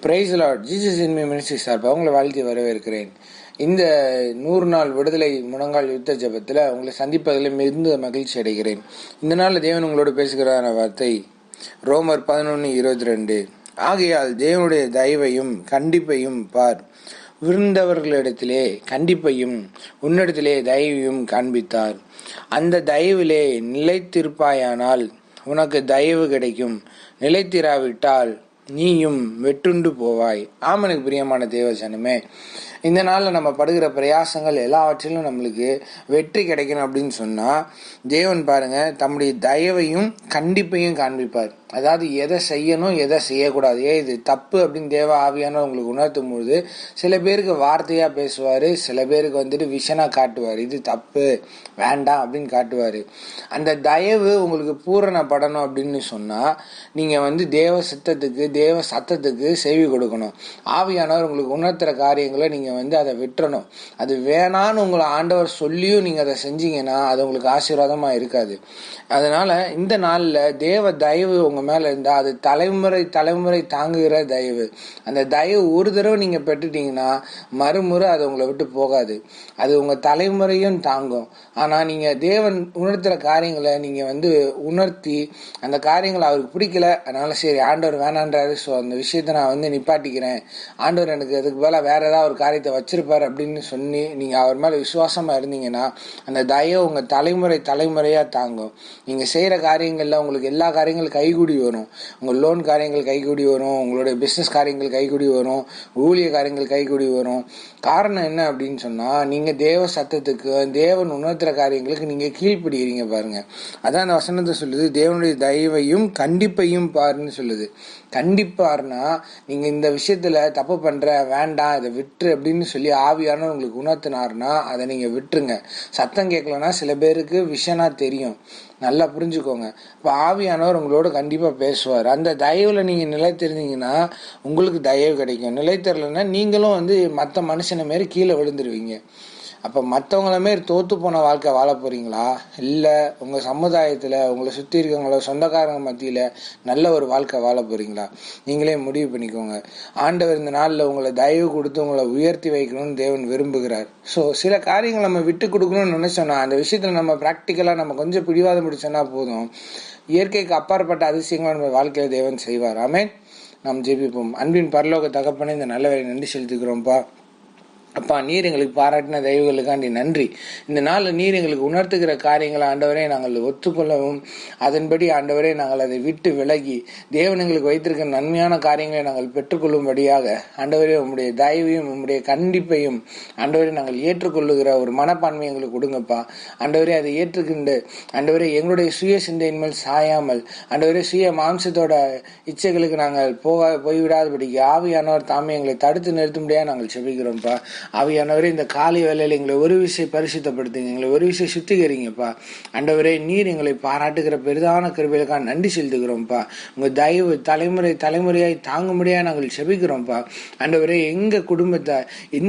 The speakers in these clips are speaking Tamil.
பிரைஸ் லார்ட் ஜீசஸ் இன்மை மினிஸ்ட்ரி சார்பாக உங்களை வாழ்த்தி வரவேற்கிறேன். இந்த நூறு நாள் விடுதலை முழங்கால் யுத்த ஜபத்தில் உங்களை சந்திப்பதில் மிகுந்த மகிழ்ச்சி அடைகிறேன். இந்த நாளில் தேவன் உங்களோடு பேசுகிறான வார்த்தை. ரோமர் பதினொன்று இருபத்தி ரெண்டு ஆகையால் தேவனுடைய தயவையும் கண்டிப்பையும் பார். விருந்தவர்களிடத்திலே கண்டிப்பையும் உன்னிடத்திலே தயவையும் காண்பித்தார். அந்த தயவிலே நிலைத்திருப்பாயானால் உனக்கு தயவு கிடைக்கும். நிலைத்திராவிட்டால் நீயும் வெட்டுண்டு போவாய். ஆமனுக்கு பிரியமான தேவசனமே இந்த நாளில் நம்ம படுகிற பிரயாசங்கள் எல்லாவற்றிலும் நம்மளுக்கு வெற்றி கிடைக்கணும் அப்படின்னு சொன்னால் தேவன் பாருங்க தம்முடைய தயவையும் கண்டிப்பையும் காண்பிப்பார். அதாவது எதை செய்யணும் எதை செய்யக்கூடாது. ஏ இது தப்பு அப்படின்னு தேவ ஆவியான உங்களுக்கு உணர்த்தும் பொழுது சில பேருக்கு வார்த்தையாக பேசுவார் சில பேருக்கு வந்துட்டு விஷனாக காட்டுவார். இது தப்பு வேண்டாம் அப்படின்னு காட்டுவார். அந்த தயவு உங்களுக்கு பூரணப்படணும் அப்படின்னு சொன்னால் நீங்கள் வந்து தேவ சித்தத்துக்கு தேவ சத்தத்துக்கு செவி கொடுக்கணும். ஆவியானவர் உங்களுக்கு உணர்த்துற காரியங்களை நீங்கள் வந்து அதை விட்டுறணும். அது வேணான்னு உங்களை ஆண்டவர் சொல்லியும் நீங்கள் அதை செஞ்சீங்கன்னா அது உங்களுக்கு ஆசீர்வாதமாக இருக்காது. அதனால் இந்த நாளில் தேவ தயவு உங்கள் மேலே இருந்தால் அது தலைமுறை தலைமுறை தாங்குகிற தயவு. அந்த தயவு ஒரு தடவை நீங்கள் பெற்றுட்டீங்கன்னா மறுமுறை அது உங்களை விட்டு போகாது. அது உங்கள் தலைமுறையும் தாங்கும். ஆனால் நீங்கள் தேவன் உணர்த்துகிற காரியங்களை நீங்கள் வந்து உணர்த்தி அந்த காரியங்களை அவருக்கு பிடிக்கல அதனால சரி ஆண்டவர் வேணான்றாரு. ஸோ அந்த விஷயத்தை நான் வந்து நிப்பாட்டிக்கிறேன். ஆண்டவர் எனக்கு அதுக்கு மேல வேற ஏதாவது ஒரு காரியத்தை வச்சிருப்பார் அப்படின்னு சொல்லி நீங்கள் அவர் மேலே விசுவாசமாக இருந்தீங்கன்னா அந்த தயவு உங்கள் தலைமுறை தலைமுறையாக தாங்கும். நீங்கள் செய்கிற காரியங்களில் உங்களுக்கு எல்லா காரியங்களும் கைகூடி வரும். உங்கள் லோன் காரியங்கள் கைகூடி வரும். உங்களுடைய பிஸ்னஸ் காரியங்கள் கைகூடி வரும். ஊழிய காரியங்கள் கைகூடி வரும். காரணம் என்ன அப்படின்னு சொன்னால் நீங்கள் தேவ சத்தத்துக்கு தேவன் உணர்த்துற காரியங்களுக்கு நீங்கள் கீழ்ப்படுகிறீங்க பாருங்கள் அதான் அந்த வசனத்தை சொல்லுது. தேவனுடைய தயவையும் கண்டிப்பையும் பாருன்னு சொல்லுது. கண்டிப்பார்னா நீங்கள் இந்த விஷயத்தில் தப்பு பண்ணுற வேண்டாம் இதை விட்டுரு அப்படின்னு சொல்லி ஆவியான உங்களுக்கு உணர்த்தினார்னா அதை நீங்கள் விட்டுருங்க. சத்தம் கேட்கலன்னா சில பேருக்கு விஷனா தெரியும். நல்லா புரிஞ்சுக்கோங்க. இப்போ ஆவியானவர் உங்களோட கண்டிப்பாக பேசுவார். அந்த தயவில் நீங்கள் நிலைத்திருந்தீங்கன்னா உங்களுக்கு தயவு கிடைக்கும். நிலைத்தரலைன்னா நீங்களும் வந்து மற்ற மனுஷனை மாரி கீழே விழுந்துருவீங்க. அப்போ மற்றவங்களுமே மாரி தோத்து போன வாழ்க்கை வாழ போகிறீங்களா இல்லை உங்கள் சமுதாயத்தில் உங்களை சுற்றி இருக்கவங்கள சொந்தக்காரங்க மத்தியில் நல்ல ஒரு வாழ்க்கை வாழ போகிறீங்களா நீங்களே முடிவு பண்ணிக்கோங்க. ஆண்டவர் இந்த நாளில் உங்களை தயவு கொடுத்து உங்களை உயர்த்தி வைக்கணும்னு தேவன் விரும்புகிறார். ஸோ சில காரியங்களை நம்ம விட்டு கொடுக்கணும்னு நினச்சோன்னா அந்த விஷயத்தில் நம்ம ப்ராக்டிக்கலாக நம்ம கொஞ்சம் பிடிவாதம் பிடிச்சோன்னா போதும். இயற்கைக்கு அப்பாற்பட்ட அதிசயங்களை நம்ம வாழ்க்கையில் தேவன் செய்வார். ஆமேன் நாம் ஜெபிப்போம். அன்பின் பரலோக தகப்பனே இந்த நல்ல வேலை நன்றி செலுத்துக்கிறோம்ப்பா அப்பா நீர் எங்களுக்கு பாராட்டின தெய்வங்களுக்காண்டி நன்றி. இந்த நாளில் நீர் எங்களுக்கு உணர்த்துகிற காரியங்களை ஆண்டவரே நாங்கள் ஒத்துக்கொள்ளவும் அதன்படி ஆண்டவரே நாங்கள் அதை விட்டு விலகி தேவன் எங்களுக்கு நன்மையான காரியங்களை நாங்கள் பெற்றுக்கொள்ளும்படியாக ஆண்டவரே உம்முடைய தயவையும் உம்முடைய கண்டிப்பையும் ஆண்டவரே நாங்கள் ஏற்றுக்கொள்ளுகிற ஒரு மனப்பான்மை எங்களுக்கு கொடுங்கப்பா. ஆண்டவரே அதை ஏற்றுக்கின்ற ஆண்டவரே எங்களுடைய சுய சிந்தையின் மேல் சாயாமல் ஆண்டவரே சுய மாம்சத்தோட இச்சைகளுக்கு நாங்கள் போக போய்விடாதபடிக்கு ஆவியானவர் தாமே எங்களை தடுத்து நிறுத்தும்படியாக நாங்கள் செபிக்கிறோம்ப்பா. ஆவியானவரே இந்த காலை வேலையில் எங்களை ஒரு விஷயம் பரிசுத்தப்படுத்துங்க எங்களை ஒரு விஷயம் சுத்திகரிங்கப்பா. அண்டவரே நீர் எங்களை பாராட்டுகிற பெரிதான கிருபைகளுக்காக நன்றி செலுத்துகிறோம்ப்பா. உங்கள் தயவு தலைமுறை தலைமுறையாய் தாங்கும்படியாக நாங்கள் செபிக்கிறோம்ப்பா. அண்டவரே எங்கள் குடும்பத்தை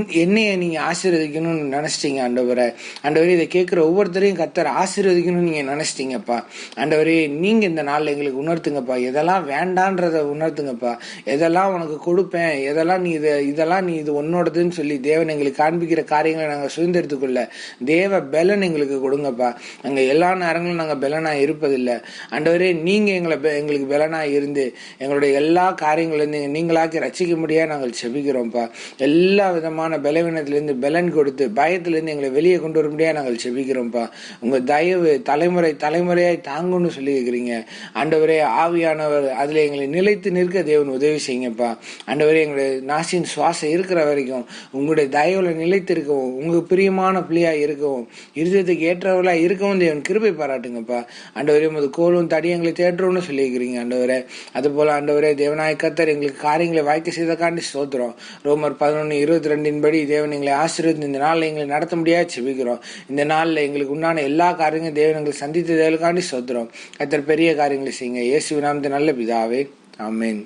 என்னைய நீங்கள் ஆசீர்வதிக்கணும்னு நினச்சிட்டீங்க ஆண்டவரை. ஆண்டவரே இதை கேட்குற ஒவ்வொருத்தரையும் கத்தர் ஆசீர்வதிக்கணும்னு நீங்கள் நினச்சிட்டீங்கப்பா. ஆண்டவரே நீங்கள் இந்த நாளில் எங்களுக்கு உணர்த்துங்கப்பா. எதெல்லாம் வேண்டான்றதை உணர்த்துங்கப்பா. எதெல்லாம் உனக்கு கொடுப்பேன் எதெல்லாம் நீ இதை இதெல்லாம் நீ இது உன்னோடதுன்னு சொல்லி தேவன் எங்களுக்கு காண்பிக்கிற காரியங்களை நாங்கள் சுதந்திரத்துக்குள்ள தேவ பலன் எங்களுக்கு கொடுங்கப்பா. அங்கே எல்லா நேரங்களும் நாங்கள் பலனாக இருப்பதில்லை. அண்டவரே நீங்கள் எங்களை எங்களுக்கு பலனாக இருந்து எங்களுடைய எல்லா காரியங்களையும் நீங்களாக்கி ரசிக்க முடியாது நாங்கள் செபிக்கிறோம்ப்பா. எல்லா விதமான பலவீனத்திலேருந்து பலன் கொடுத்து பயத்திலேருந்து எங்களை வெளியே கொண்டு வர முடியாது நாங்கள் செபிக்கிறோம்ப்பா. உங்கள் தயவு தலைமுறை தலைமுறையாய் தாங்கும்னு சொல்லியிருக்கிறீங்க. ஆண்டவரே ஆவியானவர் அதில் எங்களை நிலைத்து நிற்க தேவன் உதவி செய்யுங்கப்பா. ஆண்டவரே எங்களுடைய நாசின் சுவாசம் இருக்கிற வரைக்கும் உங்களுடைய தயவில் நிலைத்திருக்கவும் உங்கள் பிரியமான பிள்ளையாக இருக்கவும் இருதயத்துக்கு ஏற்றவர்களாக இருக்கவும் தேவன் கிருபை பாராட்டுங்கப்பா. ஆண்டவரே உமது கோலும் தடியங்களை தேற்றோம்னு சொல்லியிருக்கிறீங்க ஆண்டவரே. அது போல ஆண்டவரே தேவநாய கத்தர் எங்களுக்கு காரியங்களை வாய்க்க செய்தக்காண்டி சோத்துறோம் ரோமர் பதினொன்று இருபத்தி ரெண்டின் படி தேவன் எங்களை ஆசீர்வதி இந்த நாளில் எங்களை நடத்த முடியாது செபிக்கிறோம் இந்த நாளில் எங்களுக்கு உண்டான எல்லா காரியங்களும் தேவன் எங்களை சந்தித்ததற்காண்டி சோத்துறோம் கத்தர் பெரிய காரியங்களை செய்யுங்க. இயேசு நாமத்து நல்ல பிதாவே. ஆமேன்.